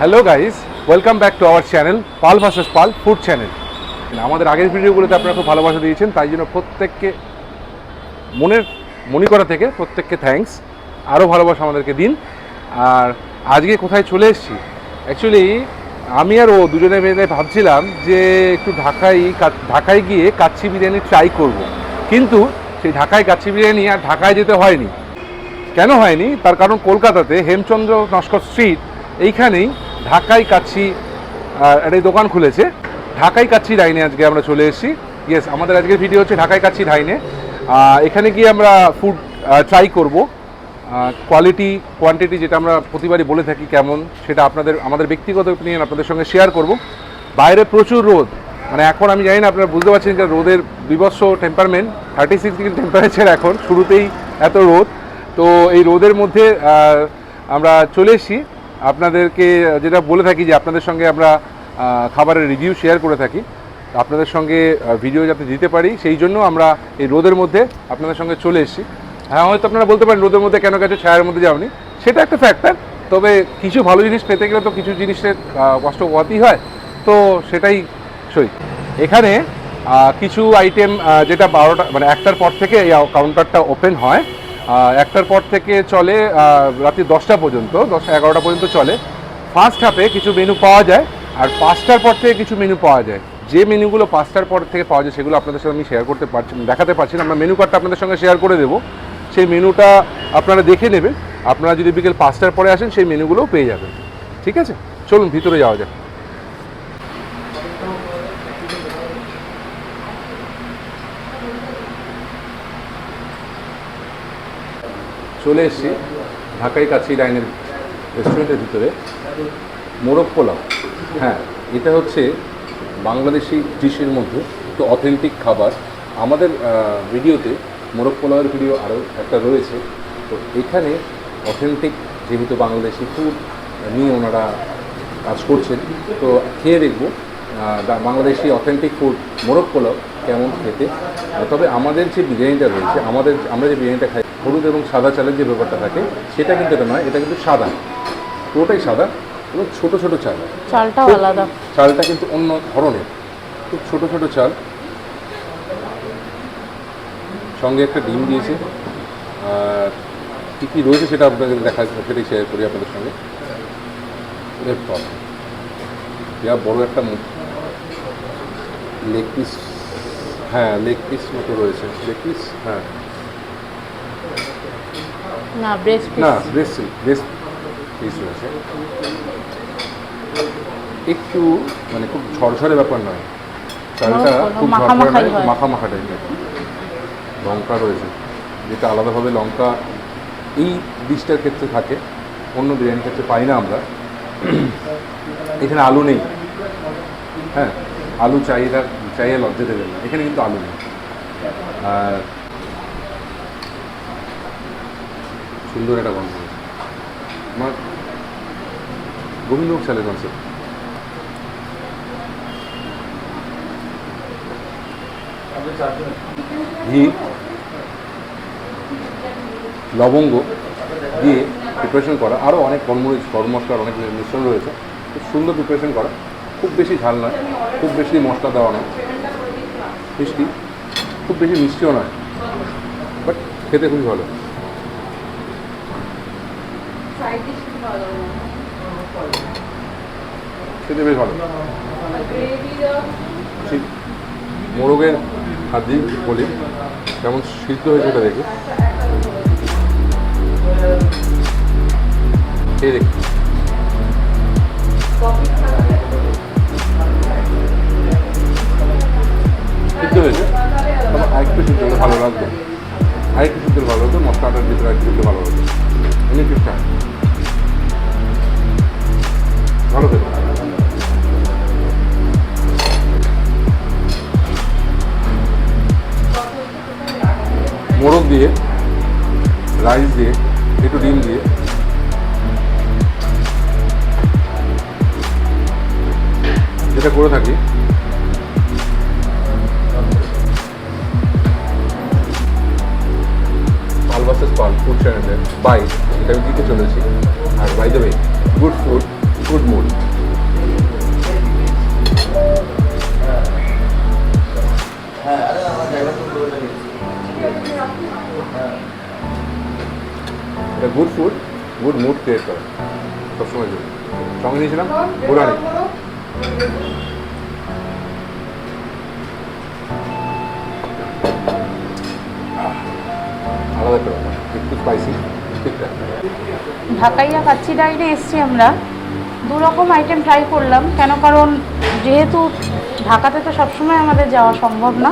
Hello guys welcome back to our channel Pal versus Pal food channel আমাদের আগের ভিডিওগুলোতে আপনারা খুব ভালোবাসা দিয়েছেন, তাই জন্য প্রত্যেককে মনের, মনি করা থেকে প্রত্যেককে থ্যাঙ্কস আরও ভালোবাসা আমাদেরকে দিন। আর আজকে কোথায় চলে এসেছি? অ্যাকচুয়ালি আমি আর ও দুজনে মিলে ভাবছিলাম যে একটু ঢাকায় ঢাকায় গিয়ে কাচ্চি বিরিয়ানি ট্রাই করব। কিন্তু সেই ঢাকায় কাচ্চি বিরিয়ানি আর ঢাকায় যেতে হয়নি। কেন হয়নি? তার কারণ কলকাতাতে হেমচন্দ্র নস্কর স্ট্রিট এইখানেই ঢাকাই আহ, একটা দোকান খুলেছে ঢাকাই কাচ্ছি ডাইনে আজকে আমরা চলে এসেছি। ইয়েস আমাদের আজকের ভিডিও হচ্ছে ঢাকাই কাচ্ছি ডাইনে। এখানে গিয়ে আমরা ফুড ট্রাই করব। কোয়ালিটি কোয়ান্টিটি যেটা আমরা প্রতিবারই বলে থাকি কেমন সেটা আপনাদের আমাদের ব্যক্তিগত নিয়ে আপনাদের সঙ্গে শেয়ার করব। বাইরে প্রচুর রোদ। মানে এখন আমি জানি না আপনারা বুঝতে পারছেন যে রোদের বিভৎস temperament thirty six degree temperature এখন শুরুতেই এত রোদ। তো এই রোদের মধ্যে আমরা চলে এসেছি। আপনাদেরকে, যেটা বলে থাকি যে আপনাদের সঙ্গে আমরা খাবারের রিভিউ শেয়ার করে থাকি, আপনাদের সঙ্গে ভিডিও যাতে দিতে পারি, সেই জন্য আমরা এই রোদের মধ্যে আপনাদের সঙ্গে চলে এসেছি। হ্যাঁ হয়তো আপনারা বলতে পারেন রোদের মধ্যে কেন গেছে, ছায়ার মধ্যে যাওনি। সেটা একটা ফ্যাক্টর তবে কিছু ভালো জিনিস পেতে গেলে তো কিছু জিনিসের কষ্ট হওয়াতেই হয়। তো সেটাই সই। এখানে কিছু আইটেম যেটা বারোটা মানে একটার পর থেকে এই কাউন্টারটা ওপেন হয় একটার পর থেকে চলে রাত্রি দশটা পর্যন্ত, দশটা এগারোটা পর্যন্ত চলে। ফার্স্ট হাফে কিছু মেনু পাওয়া যায়, আর পাঁচটার পর থেকে কিছু মেনু পাওয়া যায়। যে মেনুগুলো পাঁচটার পর থেকে পাওয়া যায়, সেগুলো আপনাদের সঙ্গে আমি শেয়ার করতে পারছি, দেখাতে পারছি না। আমরা মেনু কার্ডটা আপনাদের সঙ্গে শেয়ার করে দেবো। সেই মেনুটা আপনারা দেখে নেবেন। আপনারা যদি বিকেল পাঁচটার পরে আসেন, সেই মেনুগুলোও পেয়ে যাবেন। ঠিক আছে? চলুন, ভিতরে যাওয়া যাক। চলে এসেছি ঢাকাই কাছি ডাইনের রেস্টুরেন্টের ভিতরে, মোরগ পোলাও। হ্যাঁ এটা হচ্ছে বাংলাদেশি ডিশের মধ্যে একটু অথেন্টিক খাবার। আমাদের ভিডিওতে মোরগ পোলাওয়ের ভিডিও আরও একটা রয়েছে। তো এখানে অথেন্টিক যেহেতু বাংলাদেশি ফুড নিয়ে ওনারা কাজ করছেন, তো খেয়ে দেখব বাংলাদেশি অথেন্টিক ফুড মোরগ পোলাও কেমন খেতে। তবে আমাদের যে বিরিয়ানিটা রয়েছে, আমাদের, আমরা যে বিরিয়ানিটা খাই হলুদ এবং সাদা চালের যে ব্যাপারটা থাকে সেটা কিন্তু এটা নয় এটা কিন্তু সাদা। পুরোটাই সাদা এবং ছোটো ছোটো চাল। চালটা আলাদা। চালটা কিন্তু অন্য ধরনের। খুব ছোট ছোট চাল। সঙ্গে একটা ডিম দিয়েছে। আর কী কী রয়েছে সেটা আপনাদের দেখা সেটাই শেয়ার করি আপনাদের সঙ্গে। এরপর যা বড় একটা লেগ পিস হ্যাঁ লেগ পিস মতো রয়েছে। লেগ পিস হ্যাঁ। না ব্রেস্ট না ব্রেস্ট ব্রেস্ট পিস রয়েছে। একটু মানে খুব ঝরঝরে ব্যাপার নয়। চালটা খুব ঝরঝরে মাখামাখাই মাখা মাখা টাইপের লঙ্কা রয়েছে যেটা আলাদাভাবে লঙ্কা এই ডিশটার ক্ষেত্রে থাকে অন্য বিরিয়ানির ক্ষেত্রে পাই না আমরা। এখানে আলু নেই। হ্যাঁ আলু চাহিদা চাইয়ে লজ্জা দেবেন না। এখানে কিন্তু আলু নেই। আর সুন্দর একটা গন্ধ। আমার গোবিন্দভোগ চালের কনসেপ্ট ঘি লবঙ্গ দিয়ে প্রিপারেশন করা। আরও অনেক কর্মরিচ মশলার অনেক মিশ্রণ রয়েছে। খুব সুন্দর প্রিপারেশন করা। খুব বেশি ঝাল নয় খুব বেশি মশলা দেওয়া নয়। মিষ্টি খুব বেশি মিষ্টিও নয়। বাট খেতে খুবই ভালো। খেতে বেশ ভালো। মোরগের হাদি বলি কেমন সিদ্ধ হয়েছে ওটা দেখি। দেখি। দিয়ে রাইস দিয়ে, একটু ডিম দিয়ে। যেটা করে থাকি। ভার্সেস পাল ফুড চ্যানেলে বাই এটা আমি দিতে চলেছি। আর by the way good food good mood the good food good mood create করে। সবসময় জন্য সঙ্গে নিয়েছিলাম বুড়ানি ঢাকাইয়া কাচ্চি ডাইনে এসছি আমরা। দু রকম আইটেম ট্রাই করলাম, কেন কারণ যেহেতু ঢাকাতে তো সবসময় আমাদের যাওয়া সম্ভব না।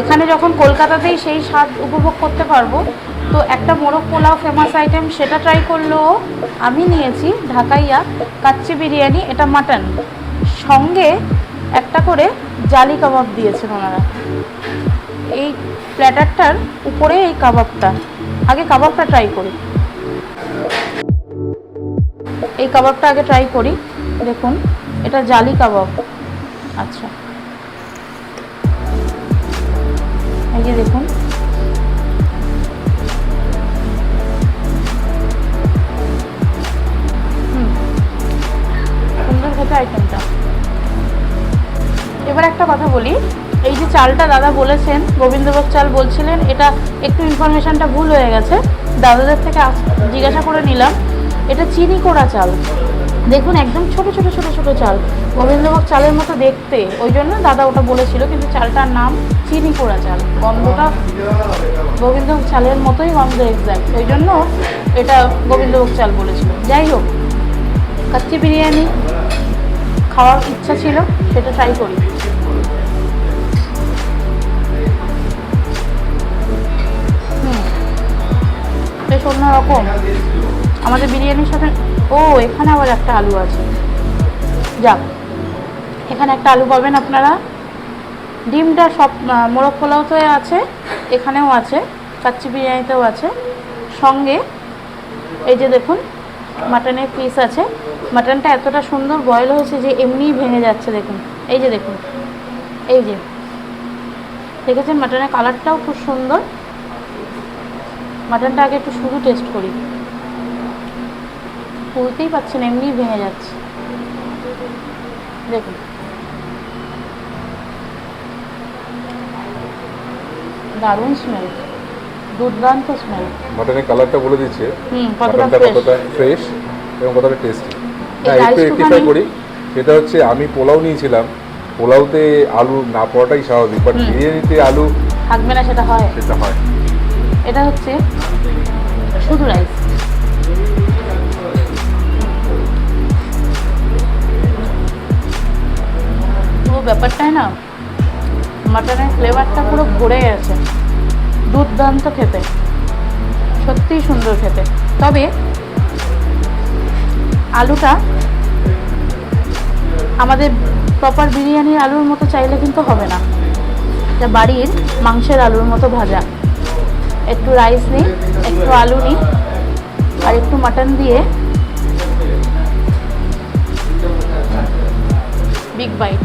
এখানে যখন কলকাতাতেই সেই স্বাদ উপভোগ করতে পারব তো একটা মোরগ পোলাও ফেমাস আইটেম সেটা ট্রাই করলেও আমি নিয়েছি ঢাকাইয়া কাচ্চি বিরিয়ানি, এটা মাটন সঙ্গে একটা করে জালি কাবাব দিয়েছেন ওনারা। এই প্ল্যাটারটার উপরে এই কাবাবটা। আগে কাবাবটা ট্রাই করি। এই কাবাবটা আগে ট্রাই করি। দেখুন, এটা জালি কাবাব। আচ্ছা। এই যে দেখুন সুন্দর খেতে আইটেমটা এবার একটা কথা বলি, এই যে চালটা দাদা বলেছেন গোবিন্দভোগ চাল বলছিলেন, এটা একটু ইনফরমেশানটা ভুল হয়ে গেছে। দাদাদের থেকে জিজ্ঞাসা করে নিলাম, এটা চিনি কোড়া চাল? দেখুন, একদম ছোট ছোট ছোট ছোট চাল। গোবিন্দভোগ চালের মতো দেখতে, ওই জন্য দাদা ওটা বলেছিল, কিন্তু চালটার নাম চিনি কোড়া চাল। গন্ধটা গোবিন্দভোগ চালের মতোই গন্ধ এক্স্যাক্ট ওই জন্য এটা গোবিন্দভোগ চাল বলেছিল। যাই হোক কাচ্চি বিরিয়ানি। খাওয়ার ইচ্ছা ছিল, সেটা ট্রাই করি। বেশ অন্যরকম। আমাদের বিরিয়ানির সাথে, ও, এখানে আবার একটা আলু আছে। যাক, এখানে একটা আলু পাবেন আপনারা। ডিমটা সব মোরগ পোলাওতে আছে, এখানেও আছে কাচ্চি বিরিয়ানিতেও আছে। সঙ্গে, এই যে দেখুন মাটনের পিস আছে। মাটনটা এতটা সুন্দর বয়েল হয়েছে যে এমনিই ভেঙে যাচ্ছে, দেখুন। এই যে দেখুন, এই যে। দেখেছেন মাটনের কালারটাও খুব সুন্দর। মাটনটা আগে একটু শুধু টেস্ট করি। বুঝতেই পারছেন, এমনিই ভেঙে যাচ্ছে। দেখুন। দারুণ স্মেল দুর্দান্ত স্মেল মাটনের কালারটা বলে দিচ্ছে। মাটনটা ফ্রেশ কতটা ফ্রেশ এবং কতটা টেস্টি হ্যাঁ একটু রেকটিফাই করি। সেটা হচ্ছে আমি পোলাও নিয়েছিলাম। পোলাওতে আলু না পড়াটাই স্বাভাবিক বাট। বিরিয়ানিতে আলু থাকবে না সেটা হয়। সেটা হয়। এটা হচ্ছে শুধু রাইস পুরো ব্যাপারটাই না মাটনের ফ্লেভারটা পুরো ভরে গেছে। দুর্দান্ত খেতে। সত্যিই সুন্দর খেতে। তবে আলুটা আমাদের প্রপার বিরিয়ানির আলুর মতো চাইলে কিন্তু হবে না। এটা বাড়ির মাংসের আলুর মতো ভাজা। একটু রাইস নিই, একটু আলু নিই, আর একটু মাটন দিয়ে বিগ বাইট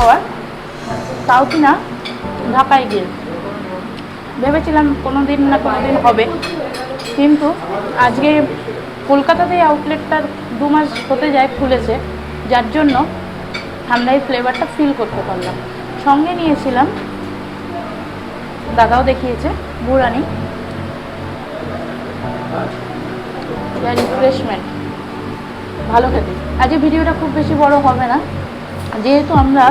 খাওয়ার তাও কি না ঢাকায় গিয়ে। ভেবেছিলাম কোনো দিন না কোনো দিন হবে। কিন্তু আজকে কলকাতাতে আউটলেটটা দু মাস হতে যায় খুলেছে, যার জন্য আমরা এই ফ্লেভারটা ফিল করতে পারলাম। সঙ্গে নিয়েছিলাম, দাদাও দেখিয়েছে, বুড়ানি। রিফ্রেশমেন্ট ভালো খেতে। আজকে ভিডিওটা খুব বেশি বড় হবে না। যেহেতু আমরা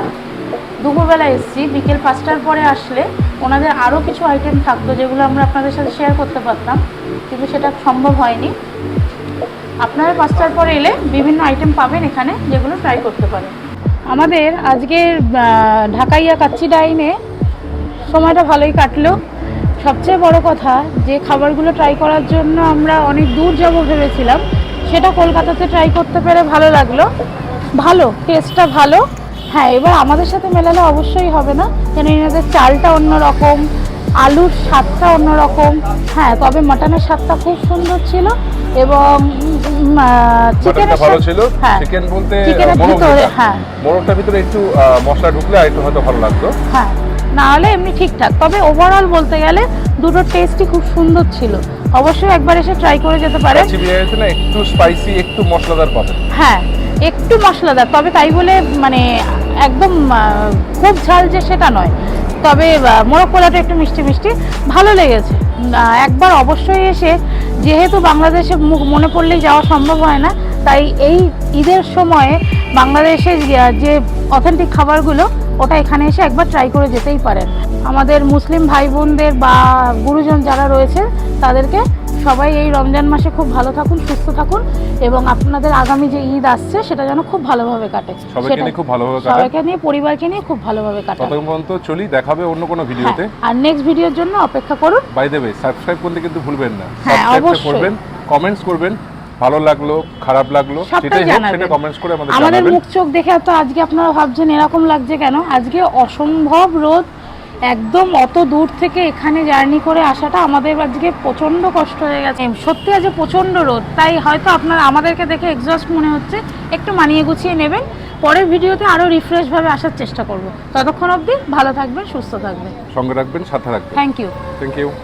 দুপুরবেলা এসেছি, বিকেল পাঁচটার পরে আসলে ওনাদের আরও কিছু আইটেম থাকতো যেগুলো আমরা আপনাদের সাথে শেয়ার করতে পারতাম, কিন্তু সেটা সম্ভব হয়নি। আপনারা পাঁচটার পরে এলে বিভিন্ন আইটেম পাবেন এখানে যেগুলো ট্রাই করতে পারেন। আমাদের আজকের ঢাকাইয়া কাচ্চি ডাইনে সময়টা ভালোই কাটলো। সবচেয়ে বড় কথা, যে খাবারগুলো ট্রাই করার জন্য আমরা অনেক দূর যাব ভেবেছিলাম, সেটা কলকাতাতে ট্রাই করতে পেরে ভালো লাগল। ভালো টেস্টটা ভালো। হ্যাঁ এবার আমাদের সাথে মেলালে অবশ্যই হবে না। কেন এনাদের চালটা অন্যরকম আলুর স্বাদটা অন্যরকম। হ্যাঁ তবে মাটনের স্বাদটা খুব সুন্দর ছিল এবং চিকেনের ভালো ছিল। হ্যাঁ চিকেন বলতে ভিতরে হ্যাঁ। মোরগটার ভিতরে একটু মশলা ঢুকলে একটু হয়তো ভালো লাগতো। হ্যাঁ না হলে এমনি ঠিকঠাক। তবে ওভারঅল বলতে গেলে দুটোর টেস্টই খুব সুন্দর ছিল। অবশ্যই একবার এসে ট্রাই করে যেতে পারেন। না একটু স্পাইসি একটু মশলাদার পাবেন। হ্যাঁ একটু মশলাদার, তবে তাই বলে মানে একদম খুব ঝাল যে সেটা নয়। তবে মোরগ পোলাটা একটু মিষ্টি মিষ্টি, ভালো লেগেছে। একবার অবশ্যই এসে, যেহেতু বাংলাদেশে মনে পড়লেই যাওয়া সম্ভব হয় না, তাই এই ঈদের সময়ে বাংলাদেশে যে অথেন্টিক খাবারগুলো, ওটা এখানে এসে একবার ট্রাই করে যেতেই পারেন। আমাদের মুসলিম ভাই বোনদের বা গুরুজন যারা রয়েছে, তাদেরকে সবাই এই রমজান মাসে খুব ভালো থাকুন সুস্থ থাকুন এবং আপনাদের আগামী যে ঈদ আসছে সেটা যেন খুব ভালোভাবে কাটে। সবাইকে নিয়ে খুব ভালোভাবে কাটান। সবাইকে নিয়ে পরিবারকে নিয়ে খুব ভালোভাবে কাটান। ততক্ষণ পর্যন্ত চলি দেখাবে অন্য কোনো ভিডিওতে। হ্যাঁ, আর নেক্সট ভিডিওর জন্য অপেক্ষা করুন। বাই দেবে সাবস্ক্রাইব করতে কিন্তু ভুলবেন না। হ্যাঁ, অবশ্যই। করবেন কমেন্টস করবেন ভালো লাগল খারাপ লাগল সেটাই। সেটা কমেন্টস করে আমাদের আমাদের মুখ চোখ দেখে তো আজকে আপনারা ভাবছেন এরকম লাগছে কেন? আজকে অসম্ভব রোদ একদম অত দূর থেকে এখানে জার্নি করে আসাটা আমাদের আজকে প্রচণ্ড কষ্ট হয়ে গেছে। সত্যি আজকে প্রচণ্ড রোদ তাই হয়তো আপনার আমাদেরকে দেখে এক্সস্ট মনে হচ্ছে একটু মানিয়ে গুছিয়ে নেবেন পরের ভিডিওতে আরও রিফ্রেশভাবে আসার চেষ্টা করব। ততক্ষণ অবধি ভালো থাকবেন সুস্থ থাকবেন। সঙ্গে রাখবেন সাথে রাখবেন। Thank you thank you